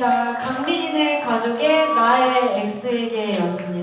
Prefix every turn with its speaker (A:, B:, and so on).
A: 감사합니다. 강민의 가족의 나의 X에게였습니다.